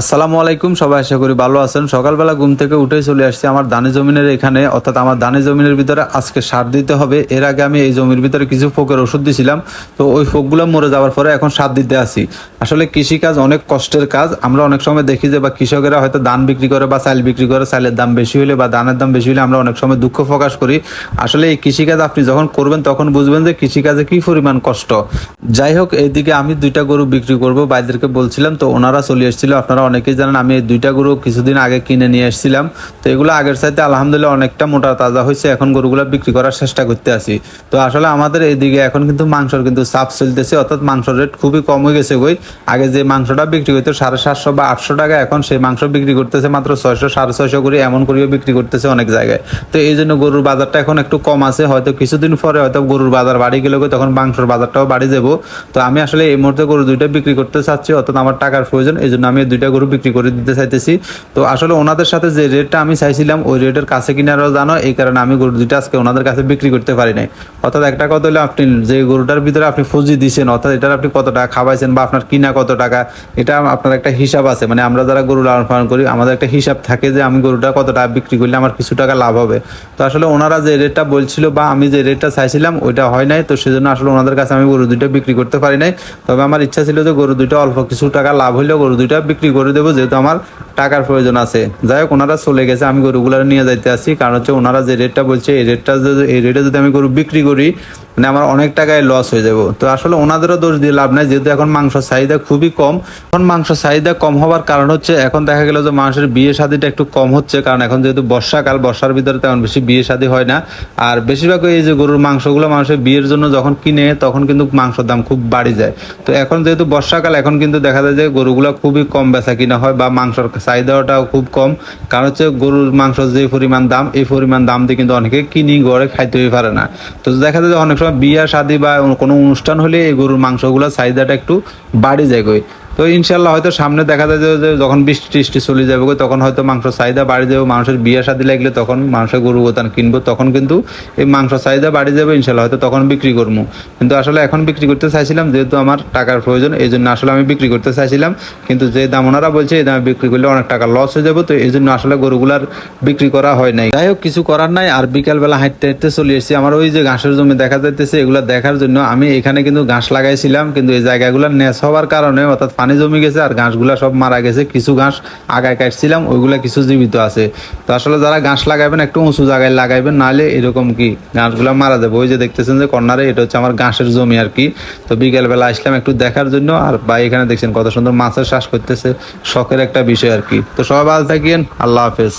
আসসালামু আলাইকুম, সবাই আশা করি ভালো আছেন। সকালবেলা ঘুম থেকে উঠে চলে আসছি আমার দানে জমিনের এখানে। অর্থাৎ আমার দানে জমিনের ভিতরে আজকে সার দিতে হবে। এর আগে আমি এই জমির ভিতরে কিছু ফোকের ওষুধ দিছিলাম। তো ওই ফোকগুলো মরে যাওয়ার পরে এখন সার দিতে আসি আসলে কৃষিকাজ অনেক কষ্টের কাজ। আমরা অনেক সময় দেখি যে বা কৃষকেরা হয়তো ধান বিক্রি করে বা চাল বিক্রি করে, চালের দাম বেশি হলে বা ধানের দাম বেশি হলে আমরা অনেক সময় দুঃখ প্রকাশ করি। আসলে এই কৃষিকাজ আপনি যখন করবেন, তখন বুঝবেন যে কৃষিকাজে কি পরিমাণ কষ্ট। যাই হোক, এইদিকে আমি দুইটা গরু বিক্রি করব। বাইদেরকে বলছিলাম, তো ওনারা চলে এসেছিল। আপনারা অনেকেই জানেন, আমি দুইটা গরু কিছুদিন আগে কিনে নিয়ে এসেছিলাম। তো এগুলো আগের চাইতে আলহামদুলিল্লাহ অনেকটা মোটা তাজা হয়েছে। এখন গরুগুলো বিক্রি করার চেষ্টা করতে আছি। তো আসলে আমাদের এইদিকে এখন কিন্তু মাংসর কিন্তু চাপ চলতেছে, অর্থাৎ মাংসর রেট খুবই কম হয়ে গেছে গই। আগে যে মাংসটা বিক্রি করতো সাড়ে সাতশো বা আটশো টাকা, এখন সেই মাংস বিক্রি করতেছে মাত্র ছয়শো, সাড়ে ছয়শো করে, এমন করেও বিক্রি করতেছে অনেক জায়গায়। তো এই জন্য গরুর বাজারটা এখন একটু কম আছে। হয়তো কিছুদিন পরে হয়তো গরুর বাজার বাড়ি গেলে তখন মাংসর বাজারটাও বাড়ি যাব। তো আমি আসলে এই মুহূর্তে গরু দুইটা বিক্রি করতে চাচ্ছি, অর্থাৎ আমার টাকার প্রয়োজন, এই জন্য আমি দুইটা গরু বিক্রি করে দিতে চাইতেছি। তো আসলে ওনাদের সাথে যে রেটটা আমি চাইছিলাম, ওই রেটের কাছে কিনারও জানো, এই কারণে আমি গরু দুইটা আজকে ওনাদের কাছে বিক্রি করতে পারি নাই। অর্থাৎ একটা কথা হলো আপনি যে গরুটার ভিতরে আপনি ফুজি দিছেন, অর্থাৎ এটার আপনি কত টাকা খাওয়াইছেন বা আপনার কিনা কত টাকা, এটা আপনার একটা হিসাব আছে। মানে আমরা যারা গরু লালন পালন করি, আমাদের একটা হিসাব থাকে যে আমি গরুটা কত টাকা বিক্রি করলে আমার কিছু টাকা লাভ হবে। তো আসলে ওনারা যে রেটটা বলছিল বা আমি যে রেটটা চাইছিলাম, ওইটা হয় নাই। তো সেজন্য আসলে ওনাদের কাছে আমি গরু দুইটা বিক্রি করতে পারি নাই। তবে আমার ইচ্ছা ছিল যে গরু দুইটা অল্প কিছু টাকা লাভ হইলেও গরু দুইটা বিক্রি করে দেবো যেহেতু আমার টাকার প্রয়োজন আছে। যাই হোক, ওনারা চলে গেছে, আমি গরুগুলো নিয়ে যাইতে আসি কারণ হচ্ছে ওনারা যে রেটটা বলছে, এই রেটটা যদি, এই রেটে যদি আমি গরু বিক্রি করি মানে আমার অনেক টাকায় লস হয়ে যাব। তো আসলে ওনাদেরও দোষ দিয়ে লাভ নাই, যেহেতু এখন মাংস চাহিদা খুবই কম। এখন মাংস চাহিদা কম হওয়ার কারণ হচ্ছে, এখন দেখা গেল যে মানুষের বিয়ে শাদিটা একটু কম হচ্ছে। কারণ এখন যেহেতু বর্ষাকাল, বর্ষার ভিতরে তেমন বেশি বিয়ে শাদী হয় না। আর বেশিরভাগ এই যে গরুর মাংসগুলো মানুষের বিয়ের জন্য যখন কিনে, তখন কিন্তু মাংসের দাম খুব বাড়ি যায়। তো এখন যেহেতু বর্ষাকাল, এখন কিন্তু দেখা যায় যে গরুগুলো খুবই কম বেচা কিনা হয় বা মাংসর চাহিদাটাও খুব কম। কারণ হচ্ছে গরুর মাংস যে পরিমাণ দাম, এই পরিমাণ দাম দিয়ে কিন্তু অনেকে কিনি গড়ে খাইতেই পারে না। তো দেখা যায় যে অনেক সময় বিয়া, শাদী বা কোনো অনুষ্ঠান হলে এই গরুর মাংসগুলো চাহিদাটা একটু বাড়ি যায় তো ইনশাল্লাহ হয়তো সামনে দেখা যায় যে যখন বৃষ্টি টিষ্টি চলে যাবে তখন হয়তো মাংস চাহিদা বাড়ি যাবে, মানুষের বিয়ে শাদী লাগলে তখন মানুষের গরু গোতান কিনবো, তখন কিন্তু এই মাংস চাহিদা বাড়ি যাবে ইনশাল্লাহ, হয়তো তখন বিক্রি করব কিন্তু আসলে এখন বিক্রি করতে চাইছিলাম, যেহেতু আমার টাকার প্রয়োজন এই জন্য আসলে আমি বিক্রি করতে চাইছিলাম। কিন্তু যে দাম ওনারা বলছে, এই দামে বিক্রি করলে অনেক টাকা লস হয়ে যাবে, তো এই জন্য আসলে গরুগুলার বিক্রি করা হয় নাই। যাই হোক, কিছু করার নাই, আর বিকালবেলা হাঁটতে হাঁটতে চলে এসেছি। আমার ওই যে ঘাসের জমি দেখা যাইতেছে, এগুলো দেখার জন্য আমি এখানে কিন্তু ঘাস লাগাইছিলাম, কিন্তু এই জায়গাগুলো নেস হওয়ার কারণে, অর্থাৎ পানি জমে গেছে আর ঘাসগুলা সব মারা গেছে। কিছু ঘাস আগায় কাটছিলাম, ওইগুলা কিছু জীবিত আছে। তো আসলে যারা ঘাস লাগাবেন একটু উঁচু জায়গায় লাগাইবেন, নাহলে এরকম কি ঘাসগুলা মারা যাবে। ওই যে দেখতেছেন যে কর্নারে এটা হচ্ছে আমার ঘাসের জমি আর কি। তো বিকেলবেলা আসলাম একটু দেখার জন্য, আর বা এখানে দেখছেন কত সুন্দর মাছের শ্বাস করতেছে, শখের একটা বিষয় আর কি। তো সবাই ভালো থাকিয়েন আল্লাহ হাফেজ।